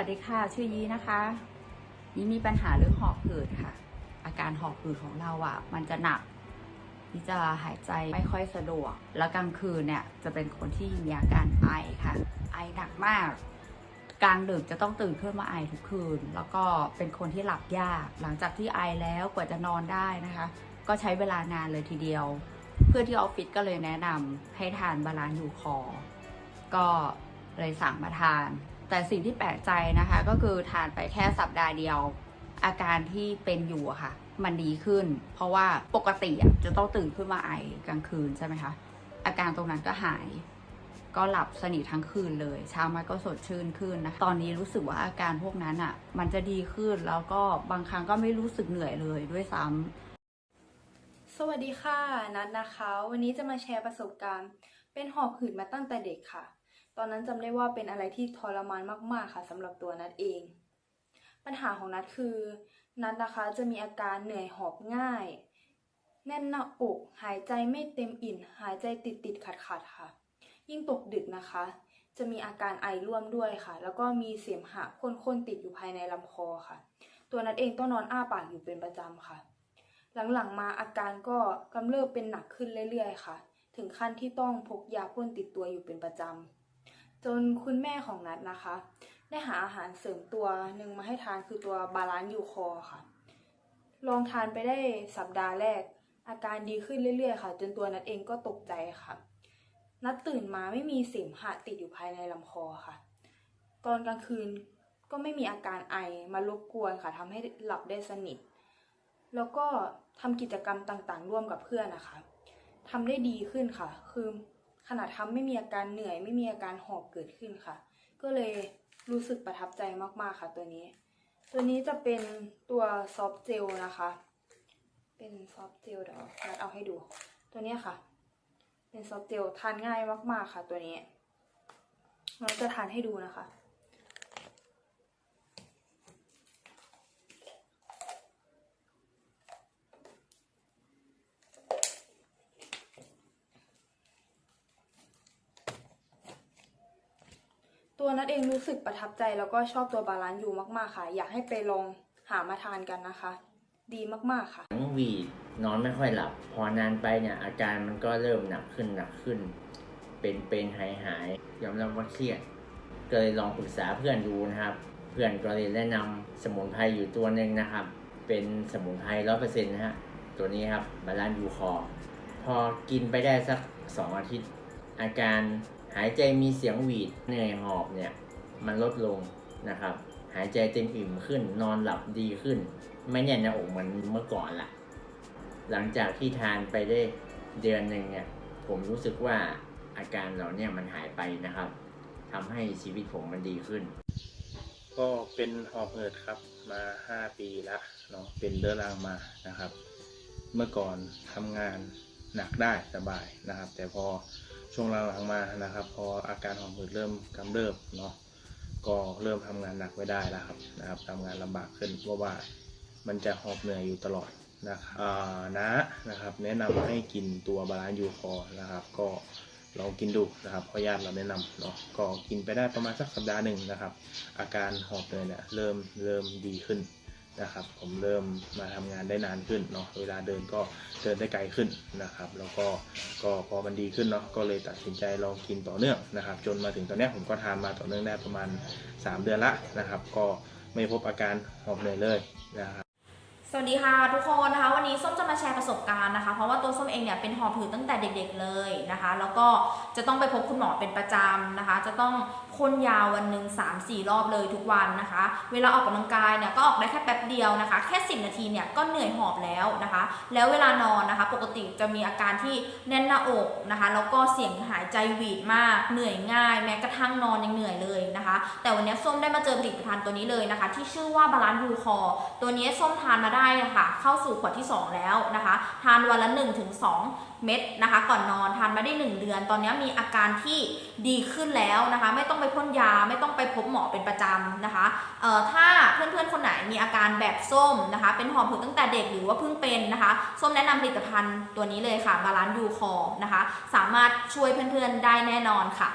วัสดีค่ะ ชื่อยีนะคะ ยีมีปัญหาเรื่องหอบหืดค่ะ อาการหอบหืดของเราอะ่ะ มันจะหนักที่จะหายใจไม่ค่อยสะดวก แล้วกลางคืนเนี่ยจะเป็นคนที่มีอาการไอค่ะ ไอหนักมาก กลางดึกจะต้องตื่นขึ้นมาไอทุกคืน แล้วก็เป็นคนที่หลับยาก หลังจากที่ไอแล้วกว่าจะนอนได้นะคะ ก็ใช้เวลานานเลยทีเดียว เพื่อนที่ออฟฟิศก็เลยแนะนำให้ทานบาลานซ์ยูคอร์ก็เลยสั่งมาทาน แต่สิ่งที่แปลกใจนะคะ ก็คือทานไปแค่สัปดาห์เดียว อาการที่เป็นอยู่ค่ะ มันดีขึ้น เพราะว่าปกติจะต้องตื่นขึ้นมาไอกลางคืนใช่ไหมคะอาการตรงนั้นก็หาย ก็หลับสนิททั้งคืนเลยเช้ามาก็สดชื่นขึ้นนะตอนนี้รู้สึกว่าอาการพวกนั้นอะมันจะดีขึ้นแล้วก็บางครั้งก็ไม่รู้สึกเหนื่อยเลยด้วยซ้ำสวัสดีค่ะนัดนะคะ วันนี้จะมาแชร์ประสบการณ์ เป็นหอบหืดมาตั้งแต่เด็กค่ะ ตอนนั้นจำได้ว่าเป็นอะไรที่ทรมานมาก ๆ ค่ะสำหรับตัวนัดเอง ปัญหาของนัดคือ นัดนะคะจะมีอาการเหนื่อยหอบง่าย แน่นหน้าอก หายใจไม่เต็มอิ่น หายใจติดติดขัดขัดค่ะ ยิ่งตกดึกนะคะ จะมีอาการไอร่วมด้วยค่ะ แล้วก็มีเสมหะข้นๆติดอยู่ภายในลำคอค่ะ ตัวนัดเองต้องนอนอ้าปากอยู่เป็นประจำค่ะ หลังๆมาอาการก็กำเริบเป็นหนักขึ้นเรื่อยๆ ค่ะ ถึงขั้นที่ต้องพกยาพ่นติดตัวอยู่เป็นประจำ จนคุณแม่ของนัดนะคะ ได้หาอาหารเสริมตัวหนึ่งมาให้ทานคือตัวบาลานซ์ยูคอค่ะ ลองทานไปได้สัปดาห์แรก อาการดีขึ้นเรื่อยๆ ค่ะ จนตัวนัดเองก็ตกใจค่ะ นัดตื่นมาไม่มีเสมหะติดอยู่ภายในลำคอค่ะ ตอนกลางคืนก็ไม่มีอาการไอมารบกวนค่ะทำให้หลับได้สนิท แล้วก็ทำกิจกรรมต่างๆ ร่วมกับเพื่อนนะคะทำได้ดีขึ้นค่ะ คือ ขนาดทำไม่มีอาการเหนื่อย ไม่มีอาการหอบเกิดขึ้นค่ะ ก็เลยรู้สึกประทับใจมากๆค่ะตัวนี้ ตัวนี้จะเป็นตัวซอฟต์เจลนะคะ เป็นซอฟต์เจลเดี๋ยวนัดเอาให้ดู ตัวเนี้ยค่ะ เป็นซอฟต์เจลทานง่ายมากๆค่ะ ตัวนี้เราจะทานให้ดูนะคะ ตัวนัดเองรู้สึกประทับใจแล้วก็ชอบตัวบาลานซ์อยู่มากๆค่ะ อยากให้ไปลองหามาทานกันนะคะ ดีมากๆค่ะทั้งวีดนอนไม่ค่อยหลับ พอนานไปเนี่ยอาการมันก็เริ่มหนักขึ้นหนักขึ้น เป็นเป็นหายหายยอมรับว่าเครียดก็เลยลองปรึกษาเพื่อนดูนะครับ เพื่อนก็เลยแนะนำสมุนไพรอยู่ตัวหนึ่งนะครับ เป็นสมุนไพรร้อยเปอร์เซ็นต์นะฮะตัวนี้ครับบาลานยูคอ พอกินไปได้สักสองอาทิตย์ อาการ หายใจมีเสียงหวีดเหนื่อยหอบเนี่ยมันลดลงนะครับ หายใจเต็มอิ่มขึ้น นอนหลับดีขึ้น ไม่แน่นหน้าอกเหมือนเมื่อก่อนละหลังจากที่ทานไปได้เดือนหนึ่งเนี่ยผมรู้สึกว่าอาการเหล่าเนี้มันหายไปนะครับทำให้ชีวิตผมมันดีขึ้น ก็เป็นหอบหืดครับมา5ปีแล้วเนาะเป็นเรื้อรังมานะครับ เมื่อก่อนทำงานหนักได้สบายนะครับ แต่พอ ช่วงหลังๆมานะครับ พออาการหอบหืดเริ่มกำเริบเนาะก็เริ่มทำงานหนักไม่ได้แล้วครับนะครับทำงานลำบากขึ้นเพราะว่ามันจะหอบเหนื่อยอยู่ตลอดนะครับนะนะครับ แนะนำให้กินตัวบาลานซ์ยูคอร์นะครับ ก็ลองกินดูนะครับพราะญาติเราแนะนำเนาะก็กินไปได้ประมาณสักสัปดาห์หนึ่งนะครับ อาการหอบเหนื่อยเนี่ยเริ่มเริ่มดีขึ้น นะครับ ผมเริ่มมาทำงานได้นานขึ้นเนาะเวลาเดินก็เดินได้ไกลขึ้นนะครับ แล้วก็ก็พอมันดีขึ้นเนาะก็เลยตัดสินใจลองกินต่อเนื่องนะครับ จนมาถึงตอนนี้ผมก็ทานมาต่อเนื่องได้ประมาณ 3 เดือนละนะครับ ก็ไม่พบอาการหอบเหนื่อยเลยนะครับ สวัสดีค่ะทุกคนนะคะวันนี้ส้มจะมาแชร์ประสบการณ์นะคะ เพราะว่าตัวส้มเองเนี่ยเป็นหอบหืดตั้งแต่เด็กๆเลยนะคะ แล้วก็จะต้องไปพบคุณหมอเป็นประจำนะคะ จะต้องพ่นยาวันหนึ่ง3-4 รอบเลยทุกวันนะคะ เวลาออกกำลังกายเนี่ยก็ออกได้แค่แป๊บเดียวนะคะ แค่ 10 นาทีเนี่ยก็เหนื่อยหอบแล้วนะคะ แล้วเวลานอนนะคะ ปกติจะมีอาการที่แน่นหน้าอกนะคะ แล้วก็เสียงหายใจหวีดมากเหนื่อยง่าย แม้กระทั่งนอนยังเหนื่อยเลยนะคะ แต่วันนี้ส้มได้มาเจอผลิตภัณฑ์ตัวนี้เลยนะคะ ที่ชื่อว่าบาลานซ์ยูคอตัวนี้ส้มทานมาได้นะคะเข้าสู่ขวดที่ 2 แล้วนะคะ ทานวันละ 1-2 เม็ดนะคะ ก่อนนอนทานมาได้ 1 เดือน ตอนนี้มีอาการที่ดีขึ้นแล้วนะคะ ไม่ต้องไปพ่นยาไม่ต้องไปพบหมอเป็นประจำนะคะเอ่อถ้าเพื่อนๆคนไหนมีอาการแบบส้มนะคะ เป็นหอบหืดตั้งแต่เด็กหรือว่าเพิ่งเป็นนะคะส้มแนะนำผลิตภัณฑ์ตัวนี้เลยค่ะบาลานซ์ยูคอนะคะ สามารถช่วยเพื่อนๆได้แน่นอนค่ะ